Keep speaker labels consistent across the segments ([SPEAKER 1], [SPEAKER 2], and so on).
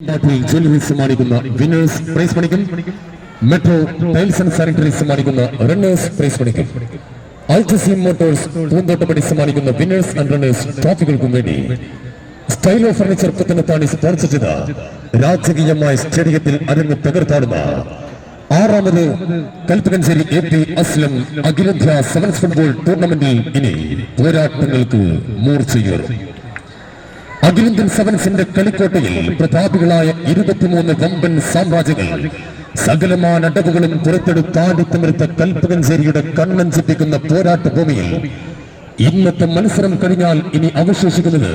[SPEAKER 1] Jewellery സമ്മാനിക്കുന്ന winners prize മണിക്കും metro tiles and sanitary സമ്മാനിക്കുന്ന റണ്ണേഴ്സ് പ്രൈസ് പണിക്കും അൾട്ടസീം മോട്ടോഴ്സ് പൂന്തോട്ടപ്പടി സമ്മാനിക്കുന്ന വിന്നേഴ്സ് ആൻഡ് റണ്ണേഴ്സ് ട്രോഫികൾക്കും വേണ്ടി style of furniture Puthanathani sponsor ചെയ്ത രാജകീയമായ സ്റ്റേഡിയത്തിൽ അരങ്ങ് തകർത്താടുന്ന ആറാമത് കൽപ്പകഞ്ചേരി എ പി അസ്ലം അഖിലേന്ത്യാ സെവൻസ് ഫുട്ബോൾ ടൂർണമെന്റിൽ ഇനി പോരാട്ടങ്ങൾക്ക് മൂർച്ചയേറും. അഖിലേന്ത്യൻ സെവൻസിന്റെ കളിക്കോട്ടയിൽ പ്രതാപികളായ ഇരുപത്തിമൂന്ന് വമ്പൻ സാമ്രാജ്യങ്ങൾ. സകലമാന അടവുകളും പുറത്തെടുത്താടി തിമിർത്ത കൽപ്പകഞ്ചേരിയുടെ കണ്ണഞ്ചിപ്പിക്കുന്ന പോരാട്ട ഭൂമിയിൽ ഇന്നത്തെ മത്സരം കഴിഞ്ഞാൽ ഇനി അവശേഷിക്കുന്നത്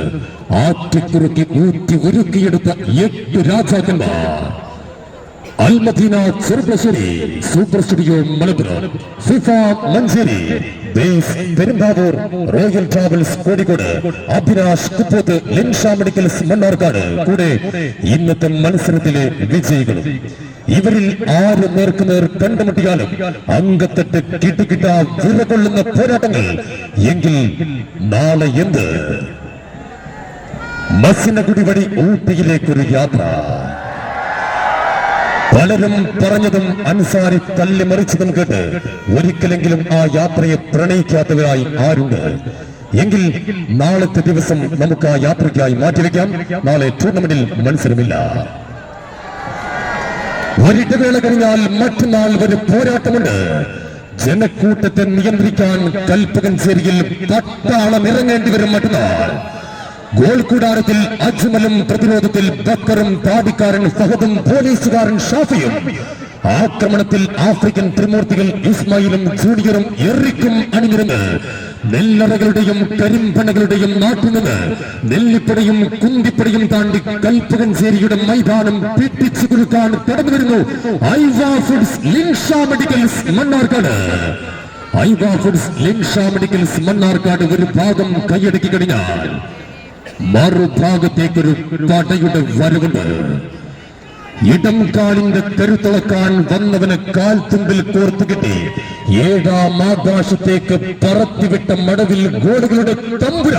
[SPEAKER 1] ആറ്റിക്കുറുക്കി ഊറ്റി ഒരുക്കിയെടുത്ത എട്ട് രാജാക്കന്മാർ. Almadina Cheruppassery super studio Malappuram. FIFA Manjeri. Base Perumbavoor royal travels Kozhikode. Abhilash Kuppoth Linsha medicals Mannarkkad. കൂടെ ഇന്നത്തെ മത്സരത്തിലെ വിജയികളും. ഇവരിൽ ആര് നേർക്കുനേർ കണ്ടുമുട്ടിയാലും അംഗത്തെട്ട് കിട്ടുകിട്ട വിറകൊള്ളുന്ന പോരാട്ടങ്ങൾ എങ്കിൽ നാളെ എന്ത്? മസിനഗുടി വഴി ഊട്ടിയിലേക്കൊരു യാത്ര. പലരും പറഞ്ഞതും അൻസാരി തല്ലി മറിച്ചതും കേട്ട് ഒരിക്കലെങ്കിലും ആ യാത്രയെ പ്രണയിക്കാത്തവരായി ആരുണ്ട്? എങ്കിൽ നാളത്തെ ദിവസം നമുക്ക് ആ യാത്രയ്ക്കായി മാറ്റിവെക്കാം. നാളെ ടൂർണമെന്റിൽ മത്സരമില്ല. ഒരിടവേള കഴിഞ്ഞാൽ മറ്റന്നാൾ ഒരു പോരാട്ടമുണ്ട്. ജനക്കൂട്ടത്തെ നിയന്ത്രിക്കാൻ കൽപ്പകൻ ചേരിയിൽ പട്ടാളം ഇറങ്ങേണ്ടി വരും മറ്റന്നാൾ. ഗോൾ കൂടാരത്തിൽ അജ്മലും പ്രതിരോധത്തിൽ ബക്കറും താടിക്കാരൻ ഫഹദും പോലീസുകാരൻ ഷാഫിയും. ആക്രമണത്തിൽ ആഫ്രിക്കൻ ത്രിമൂർത്തികൾ ഇസ്മായിലും ജൂനിയറും എറിക്കും അണിനിരുന്ന്. നെല്ലറകളുടെയും കരിമ്പണകളുടെയും നാട്ടിൽ നിന്ന് നെല്ലിപ്പടയും കുന്തിപ്പടയും താണ്ടി കൽപ്പകഞ്ചേരിയുടെ മൈതാനം പിട്ടിച്ചു കൊടുക്കാൻ കടന്നു വരുന്നു Aiva foods Linsha medicals Mannarkkad. Aiva foods Linsha medicals Mannarkkad ഒരു ഭാഗം കൈയടക്കി കഴിഞ്ഞാൽ മറുഭാഗത്തേക്കൊരു കടയുടെ വരവുണ്ട്. ഇടം കാലിന്റെ വന്നവന് കാൽ തുമ്പിൽ കോർത്തു കിട്ടി. ഏഴാം ആകാശത്തേക്ക് പറത്തിവിട്ട മടവിൽ ഗോളുകളുടെ തമ്പുര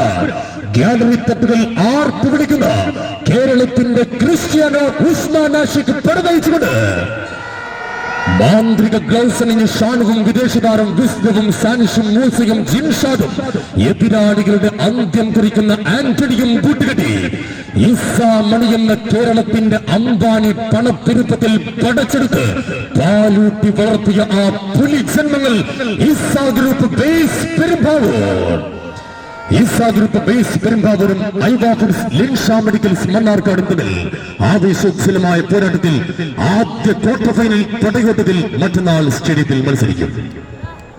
[SPEAKER 1] ഗാലറി തട്ടുകൾ ആർപ്പ് വിളിക്കുന്ന കേരളത്തിന്റെ ക്രിസ്ത്യാനോ ഉസ്മാൻ ആഷിക്ക് പടവഹിച്ചുകൊണ്ട് മാന്ത്രിക ഗ്ലൗസ് ഷാനുവും ഷാനുവും വിദേശതാരം വിസ്തുവും സാനിഷും മൂസയും ജിൻഷാദും എതിരാളികളുടെ അന്ത്യം കുറിക്കുന്ന ആന്റണിയും കൂട്ടുകെട്ടി. ണിയെന്ന കേരളത്തിന്റെ അംബാനി പണപ്പെരുപ്പത്തിൽ പടച്ചെടുത്ത് പാലൂട്ടി വളർത്തിയ ആ പുലി ജന്മങ്ങൾ Issa group base Perumbavoor. Issa group base പെരുമ്പാവൂരും ഐവാ ലിൻഷാ മെഡിക്കൽസ് മണ്ണാർക്കാട് തമ്മിൽ ആവേശോജ്വലമായ പോരാട്ടത്തിൽ ആദ്യ ക്വാർട്ടർ ഫൈനൽ പടയോട്ടത്തിൽ മറ്റന്നാൾ സ്റ്റേഡിയത്തിൽ മത്സരിക്കും.